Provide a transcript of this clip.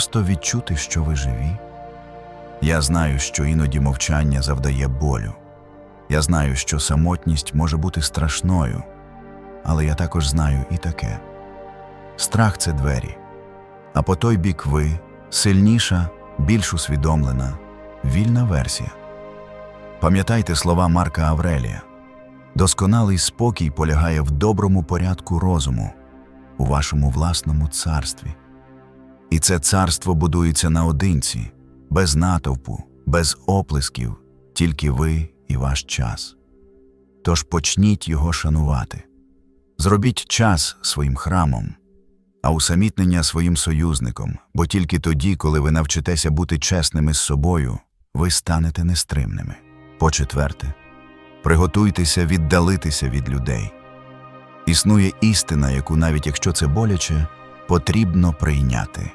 просто відчути, що ви живі. Я знаю, що іноді мовчання завдає болю. Я знаю, що самотність може бути страшною, але я також знаю і таке: страх це двері, а по той бік ви сильніша, більш усвідомлена, вільна версія. Пам'ятайте слова Марка Аврелія досконалий спокій полягає в доброму порядку розуму, у вашому власному царстві. І це царство будується наодинці, без натовпу, без оплесків, тільки ви і ваш час. Тож почніть його шанувати. Зробіть час своїм храмом, а усамітнення своїм союзником, бо тільки тоді, коли ви навчитеся бути чесними з собою, ви станете нестримними. По четверте, приготуйтеся віддалитися від людей. Існує істина, яку навіть якщо це боляче, потрібно прийняти.